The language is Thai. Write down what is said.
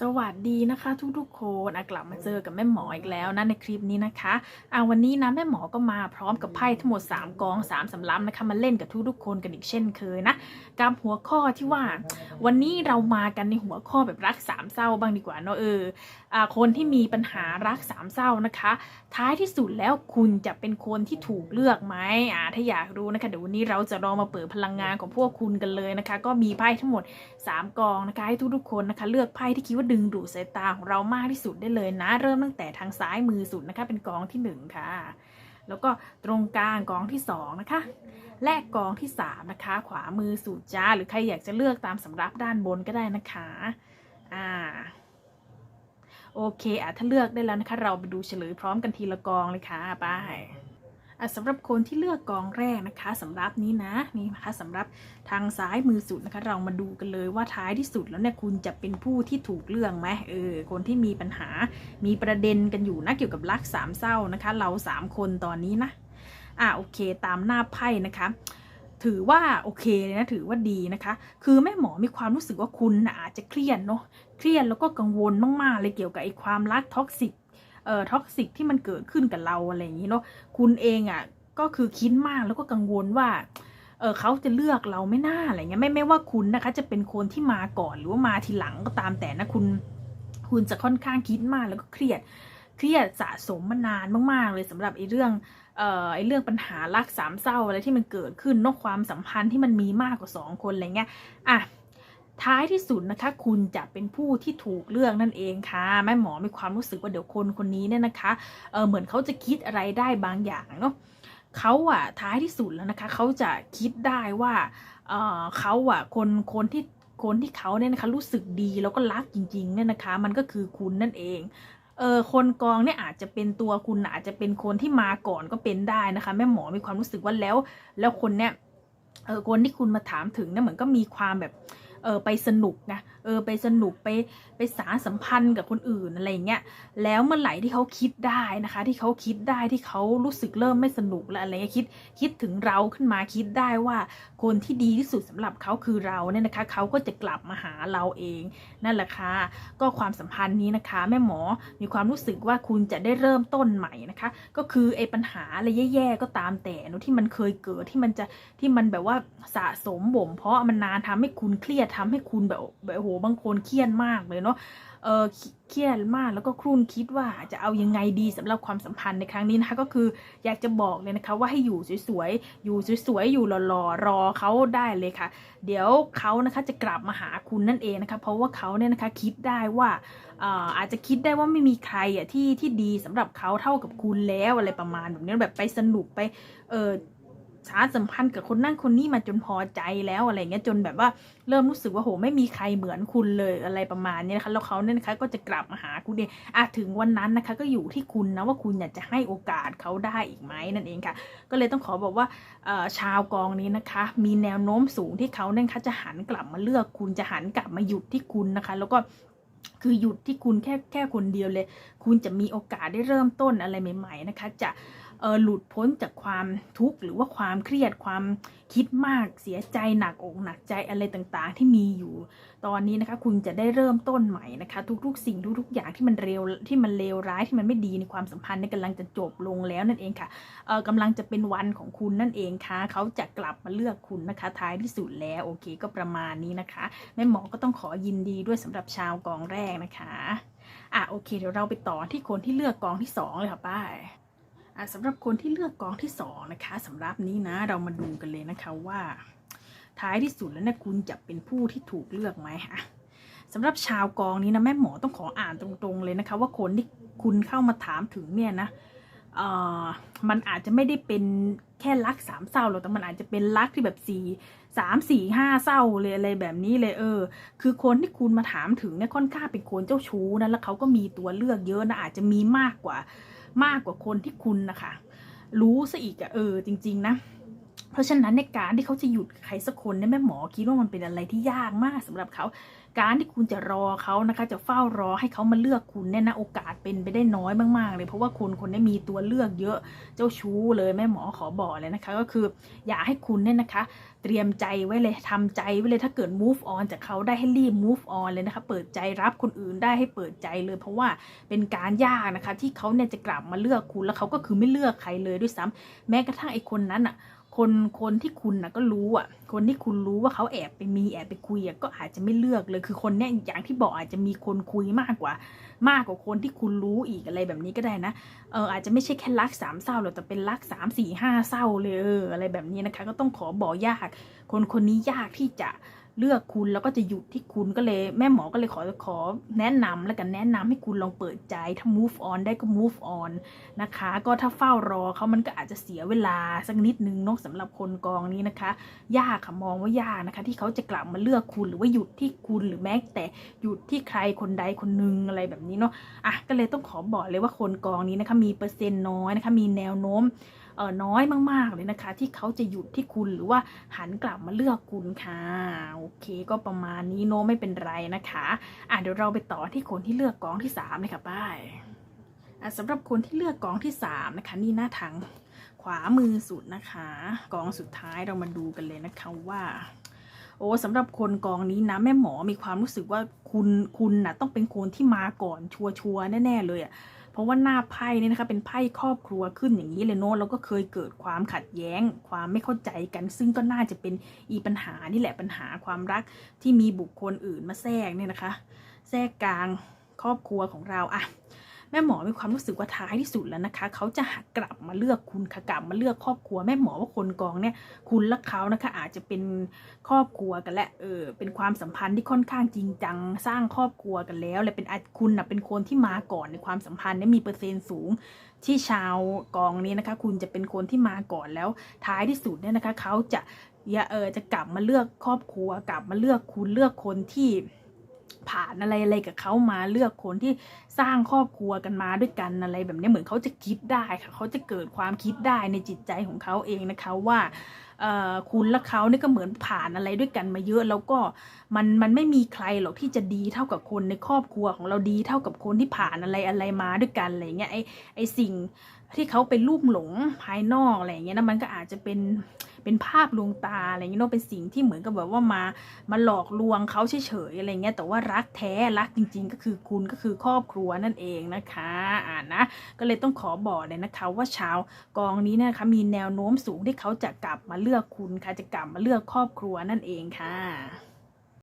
สวัสดีนะคะ ทุกๆคนกลับมาเจอกับแม่หมออีกแล้วนะในคลิปนี้นะคะอะวันนี้นะแม่หมอก็มาพร้อมกับไพ่ทั้งหมด 3 กอง 3สำรับนะคะมาเล่นกับทุกๆคนกันอีกเช่นเคยนะกับหัวข้อที่ว่า วันนี้เรามากันในหัวข้อแบบรักสามเศร้าบ้างดีกว่าเนาะเอออคนที่มีปัญหารักสามเศร้านะคะ ท้ายที่สุดแล้วคุณจะเป็นคนที่ถูกเลือกไหมอ่าถ้าอยากรู้นะคะเดี๋ยววันนี้เราจะลองมาเปิดพลังงานของพวกคุณกันเลยนะคะ ก็มีไพ่ทั้งหมด 3 กองนะคะให้ทุกๆคนนะคะ เลือกไพ่ที่คิดว่าดึงดูดสายตาของเรามากที่สุดได้เลยนะ เริ่มตั้งแต่ทางซ้ายมือสุดนะคะ เป็นกองที่ 1 ค่ะ แล้วก็ตรงกลางกองที่ 2 นะคะ และกองที่ 3 นะคะ ขวามือสุดจ้า หรือใครอยากจะเลือกตามสำรับด้านบนก็ได้นะคะอ่าโอเคอะถ้าเลือกได้แล้วนะคะ เราไปดูเฉลยพร้อมกันทีละกองเลยค่ะไป สำหรับคนที่เลือกกองแรกนะคะสำหรับนี้นะนี่นะคะสำหรับทางซ้ายมือสุดนะคะ เรามาดูกันเลยว่าท้ายที่สุดแล้วเนี่ยคุณจะเป็นผู้ที่ถูกเลือกไหมเออคนที่มีปัญหามีประเด็นกันอยู่นะเกี่ยวกับรักสามเศร้านะคะ เราสามคนตอนนี้นะอะโอเคตามหน้าไพ่นะคะถือว่าโอเคเลยนะถือว่าดีนะคะ คือแม่หมอมีความรู้สึกว่าคุณนะอาจจะเครียดเนาะเครียดแล้วก็กังวลมากๆเลยเกี่ยวกับไอ้ความรักท็อกซิก เอ่อท็อกซิกที่มันเกิดขึ้นกับเราอะไรอย่างนี้เนาะคุณเองอะก็คือคิดมากแล้วก็กังวลว่าเออเขาจะเลือกเราไม่น่าอะไรเงี้ยไม่ไม่ว่าคุณนะคะ จะเป็นคนที่มาก่อนหรือว่ามาทีหลังก็ตามแต่นะคุณ คุณจะค่อนข้างคิดมากแล้วก็เครียดเครียดสะสมมานานมากๆ เลยสำหรับไอ้เรื่องเอ่อไอ้เรื่องปัญหารักสามเศร้าอะไรที่มันเกิดขึ้นนอกความสัมพันธ์ที่มันมีมากกว่าสองคนอะไรเงี้ยอะ ท้ายที่สุดนะคะ คุณจะเป็นผู้ที่ถูกเลือกนั่นเองค่ะแม่หมอมีความรู้สึกว่าเดี๋ยวคนคนนี้เนี่ยนะคะเออเหมือนเขาจะคิดอะไรได้บางอย่างเนาะเขาอะท้ายที่สุดแล้วนะคะ เขาจะคิดได้ว่าเออเขาอะคนคนที่คนที่เขาเนี่ยนะคะรู้สึกดีแล้วก็รักจริงๆเนี่ยนะคะ มันก็คือคุณนั่นเองเออคนกองเนี่ยอาจจะเป็นตัวคุณอาจจะเป็นคนที่มาก่อนก็เป็นได้นะคะ แม่หมอมีความรู้สึกว่าแล้ว แล้วคนเนี่ยเออคนที่คุณมาถามถึงเนี่ยเหมือนก็มีความแบบ เออไปสนุกนะเออไปสนุกไปไปสารสัมพันธ์กับคนอื่นอะไรอย่างเงี้ยแล้วเมื่อไหร่ที่เขาคิดได้นะคะ ที่เขาคิดได้ที่เขารู้สึกเริ่มไม่สนุกแล้วอะไรเงี้ยคิดคิดถึงเราขึ้นมาคิดได้ว่า คนที่ดีที่สุดสำหรับเขาคือเราเนี่ยนะคะเขาก็จะกลับมาหาเราเองนั่นแหละค่ะก็ความสัมพันธ์นี้นะคะแม่หมอมีความรู้สึกว่าคุณจะได้เริ่มต้นใหม่นะคะ ก็คือไอ้ปัญหาอะไรแย่ๆก็ตามแต่เนอะที่มันเคยเกิดที่มันจะที่มันแบบว่าสะสมบ่มเพราะมันนานทำให้คุณเครียดทำให้คุณแบบแบบโอ้โหบางคนเครียดมากเลยเนาะเออเครียดมากแล้วก็ครุ่นคิดว่าจะเอายังไงดีสำหรับความสัมพันธ์ในครั้งนี้นะคะก็คืออยากจะบอกเลยนะคะว่าให้อยู่สวยๆอยู่สวยๆอยู่หล่อๆรอเขาได้เลยค่ะ เดี๋ยวเขานะคะจะกลับมาหาคุณนั่นเองนะคะ เพราะว่าเขาเนี่ยนะคะคิดได้ว่าเอ่อาจจะคิดได้ว่าไม่มีใครอะที่ที่ดีสำหรับเขาเท่ากับคุณแล้วอะไรประมาณแบบนี้แบบไปสนุกไปเออ สารสัมพันธ์กับคนนั่นคนนี้มาจนพอใจแล้วอะไรเงี้ยจนแบบว่าเริ่มรู้สึกว่าโหไม่มีใครเหมือนคุณเลยอะไรประมาณนี้นะคะแล้วเขาเนี่ยนะคะก็จะกลับมาหาคุณเองอะถึงวันนั้นนะคะก็อยู่ที่คุณนะว่าคุณอยากจะให้โอกาสเขาได้อีกไหมนั่นเองค่ะ ก็เลยต้องขอบอกว่าชาวกองนี้นะคะ มีแนวโน้มสูงที่เขาเนี่ยนะคะจะหันกลับมาเลือกคุณจะหันกลับมาหยุดที่คุณนะคะ แล้วก็คือหยุดที่คุณแค่แค่คนเดียวเลย คุณจะมีโอกาสได้เริ่มต้นอะไรใหม่ ๆ นะคะ จะ ออหลุดพ้นจากความทุกข์หรือว่าความเครียดความคิดมากเสียใจหนักอกหนักใจอะไรต่างๆ ที่มีอยู่ ตอนนี้นะคะคุณจะได้เริ่มต้นใหม่นะคะ ทุกๆ สิ่งทุกๆอย่างที่มันเร็วที่มันเลวร้ายที่มันไม่ดีในความสัมพันธ์นี่กำลังจะจบลงแล้วนั่นเองค่ะเออกำลังจะเป็นวันของคุณนั่นเองค่ะเขาจะกลับมาเลือกคุณนะคะ ท้ายที่สุดแล้วโอเคก็ประมาณนี้นะคะแม่หมอก็ต้องขอยินดีด้วยสำหรับชาวกองแรกนะคะอะโอเคเดี๋ยวเราไปต่อที่คนที่เลือกกองที่สองเลยค่ะป้า สำหรับคนที่เลือกกองที่สองนะคะสำหรับนี้นะเรามาดูกันเลยนะคะว่า ท้ายที่สุดแล้วนะคุณจะเป็นผู้ที่ถูกเลือกไหมอะสำหรับชาวกองนี้นะแม่หมอต้องขออ่านตรงๆเลยนะคะ ว่าคนที่คุณเข้ามาถามถึงเนี่ยนะมันอาจจะไม่ได้เป็นแค่รักสามเศร้าหรอกแต่มันอาจจะเป็นรักที่แบบสี่สามสี่ห้าเศร้าเลยอะไรแบบนี้เลยเออ คือคนที่คุณมาถามถึงเนี่ยค่อนข้างเป็นคนเจ้าชู้นะแล้วเขาก็มีตัวเลือกเยอะนะอาจจะมีมากกว่า มากกว่าคนที่คุณนะคะ รู้ซะอีกอะเออจริง ๆ นะ เพราะฉะนั้นในการที่เขาจะหยุดใครสักคนเนี่ยแม่หมอคิดว่ามันเป็นอะไรที่ยากมากสำหรับเขา การที่คุณจะรอเขานะคะ จะเฝ้ารอให้เขามาเลือกคุณเนี่ยนะโอกาสเป็นไปได้น้อยมากๆ เลยเพราะว่าคนคนนี้มีตัวเลือกเยอะเจ้าชู้เลยแม่หมอขอบอกเลยนะคะ ก็คืออยากให้คุณเนี่ยนะคะ เตรียมใจไว้เลยทำใจไว้เลยถ้าเกิด move on จากเขาได้ให้รีบ move on เลยนะคะ เปิดใจรับคนอื่นได้ให้เปิดใจเลย เพราะว่าเป็นการยากนะคะ ที่เขาเนี่ยจะกลับมาเลือกคุณแล้วเขาก็คือไม่เลือกใครเลยด้วยซ้ำแม้กระทั่งไอ้คนนั้นอะ คนคนที่คุณนะก็รู้อะ คนที่คุณรู้ว่าเขาแอบไปมีแอบไปคุยอะก็อาจจะไม่เลือกเลยคือคนเนี้ยอย่างที่บอกอาจจะมีคนคุยมากกว่า มากกว่าคนที่คุณรู้อีกอะไรแบบนี้ก็ได้นะเอออาจจะไม่ใช่แค่รักสามเศร้าหรอกแต่เป็นรักสามสี่ห้าเศร้าเลยเอออะไรแบบนี้นะคะ ก็ต้องขอบอกยาก คนคนนี้ยากที่จะ เลือกคุณแล้วก็จะหยุดที่คุณก็เลย แม่หมอก็เลยขอขอแนะนำแล้วกันแนะนำให้คุณลองเปิดใจถ้า move on ได้ก็ move on นะคะ ก็ถ้าเฝ้ารอเขามันก็อาจจะเสียเวลาสักนิดนึงนอะสำหรับคนกองนี้นะคะ ยากค่ะมองว่ายากนะคะ ที่เขาจะกลับมาเลือกคุณหรือว่าหยุดที่คุณหรือแม้แต่หยุดที่ใครคนใดคนหนึ่งอะไรแบบนี้เนาะอะก็เลยต้องขอบอกเลยว่าคนกองนี้นะคะมีเปอร์เซ็นต์น้อยนะคะมีแนวโน้ม น้อยมาก ๆ เลยนะคะ ที่เขาจะหยุดที่คุณหรือว่าหันกลับมาเลือกคุณค่ะ โอเค ก็ประมาณนี้โนไม่เป็นไรนะคะอะเดี๋ยวเราไปต่อที่คนที่เลือกกองที่สามเลยค่ะป้ายอะสำหรับคนที่เลือกกองที่สามนะคะนี่หน้าทางขวามือสุดนะคะกองสุดท้ายเรามาดูกันเลยนะคะว่าโอ้สำหรับคนกองนี้นะแม่หมอมีความรู้สึกว่าคุณคุณนะ่ะต้องเป็นคนที่มาก่อนชัวชัวแน่ ๆ เลยอะ่ะ เพราะว่าหน้าไพ่เนี่ยนะคะเป็นไพ่ครอบครัวขึ้นอย่างนี้เลยเนาะแล้วก็เคยเกิดความขัดแย้ง ความไม่เข้าใจกัน ซึ่งก็น่าจะเป็นอีปัญหานี่แหละปัญหาความรักที่มีบุคคลอื่นมาแทรกเนี่ยนะคะ แทรกกลางครอบครัวของเราอะ แม่หมอมีความรู้สึกว่าท้ายที่สุดแล้วนะคะ เขาจะหักลับมาเลือกคุณค่ะกลับมาเลือกครอบครัวแม่หมอว่าคนกองเนี่ย คุณและเขานะคะ อาจจะเป็นครอบครัวกันและเออเป็นความสัมพันธ์ที่ค่อนข้างจริงจังสร้างครอบครัวกันแล้วเลยเป็นคุณนะเป็นคนที่มาก่อนในความสัมพันธ์เนี่ยมีเปอร์เซ็นต์สูงที่ชาวกองนี้นะคะ คุณจะเป็นคนที่มาก่อนแล้ว ท้ายที่สุดเนี่ยนะคะ เขาจะอย่าเออจะกลับมาเลือกครอบครัว กลับมาเลือกคุณเลือกคนที่ ผ่านอะไรอะไรกับเขามาเลือกคนที่สร้างครอบครัวกันมาด้วยกันอะไรแบบนี้เหมือนเขาจะคิดได้ค่ะเขาจะเกิดความคิดได้ในจิตใจของเขาเองนะคะว่าคุณและเขาเนี่ยก็เหมือนผ่านอะไรด้วยกันมาเยอะแล้วก็มันมันไม่มีใครหรอกที่จะดีเท่ากับคนในครอบครัวของเราดีเท่ากับคนที่ผ่านอะไรอะไรมาด้วยกันอะไรเงี้ยไอไอสิ่งที่เขาไปลุ่มหลงภายนอกอะไรเงี้ยนะมันก็อาจจะเป็น เป็นภาพลวงตาอะไรเงี้ยเนอะเป็นสิ่งที่เหมือนกับแบบว่ามามาหลอกลวงเขาเฉยๆอะไรเงี้ยแต่ว่ารักแท้รักจริง ๆ ก็คือคุณก็คือครอบครัวนั่นเองนะคะอ่านะ ก็เลยต้องขอบอกเลยนะคะว่าชาวกองนี้นยนะคะมีแนวโน้มสูงที่เขาจะกลับมาเลือกคุณค่ะจะกลับมาเลือกครอบครัวนั่นเองค่ะ